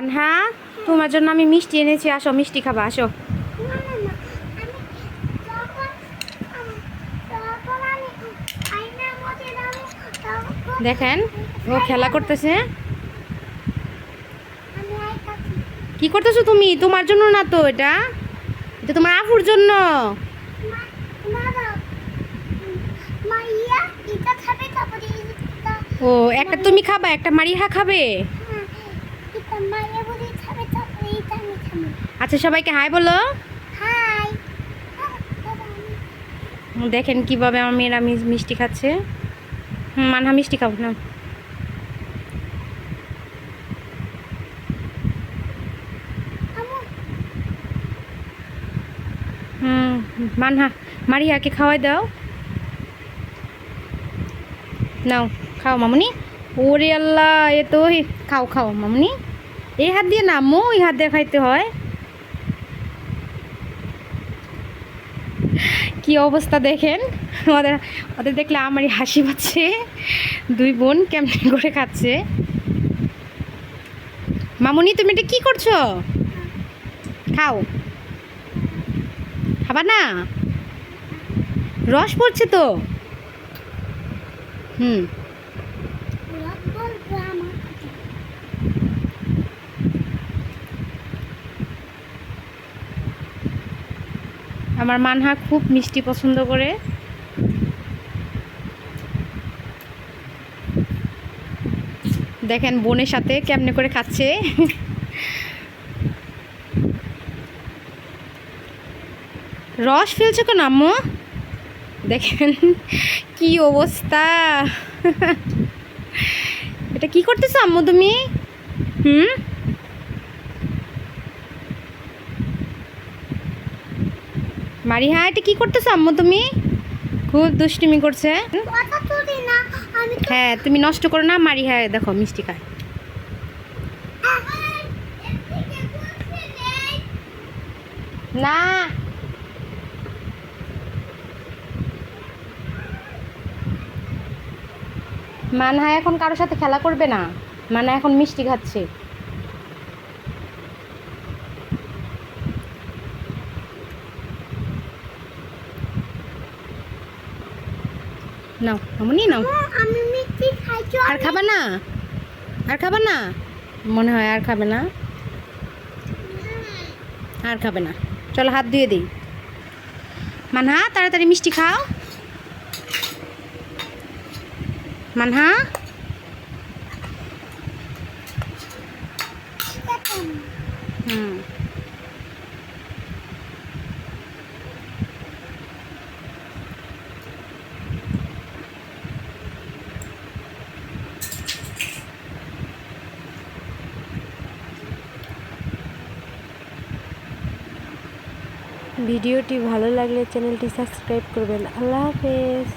আনহা, তোমার জন্য আমি মিষ্টি এনেছি, আসো, মিষ্টি খাবা, আসো। দেখেন, ও খেলা করতেছে। কি করতেছো তুমি? তোমার জন্য না তো এটা? এটা তোমার আফুর জন্য। ও, একটা তুমি খাবা, একটা মারিহা খাবে? আচ্ছা সবাইকে হাই বলো। হাই দেখেন কীভাবে আমার মেয়েরা মিষ্টি খাচ্ছে। হুম মানহা মিষ্টি খাব না। হুম মানহা মারিয়াকে খাওয়াই দাও। নাও খাও মামুনি। ওরে আল্লাহ এ তো খাও খাও মামুনি। এই হাত দিয়ে নামো ওই হাত দিয়ে খাইতে হয়। কি অবস্থা দেখেন? ওদের ওদের দেখলে আমারই হাসি পাচ্ছে। দুই বোন কেমন করে খাচ্ছে। মামুনি, তুমি এটা কি করছ? খাও। খাবা না? রস পড়ছে তো। হুম। আমার মানহা খুব মিষ্টি পছন্দ করে। দেখেন, বোনের সাথে কেমনে করে খাচ্ছে। রস ফেলছো কেন আম্মু? দেখেন, কি অবস্থা। এটা কি করতেছো আম্মু তুমি? হুম? মারিহা এটা কি করতেছো আম্মু তুমি? খুব দুষ্টুমি করছে। হ্যাঁ তুমি নষ্ট করো না মারিহা দেখো মিষ্টি খায়। না। মানহা এখন কারোর সাথে খেলা করবে না। মানা এখন মিষ্টি খাচ্ছে। নাও মামুনি নাও। আর খাবা না? আর খাবা না? মনে হয় আর খাবে না। আর খাবে না। চলো হাত ধুয়ে দিই। মানহা তাড়াতাড়ি মিষ্টি খাও। মানহা? হুম। ভিডিওটি ভালো লাগলে চ্যানেলটি সাবস্ক্রাইব করবেন। আল্লাহ হাফেজ।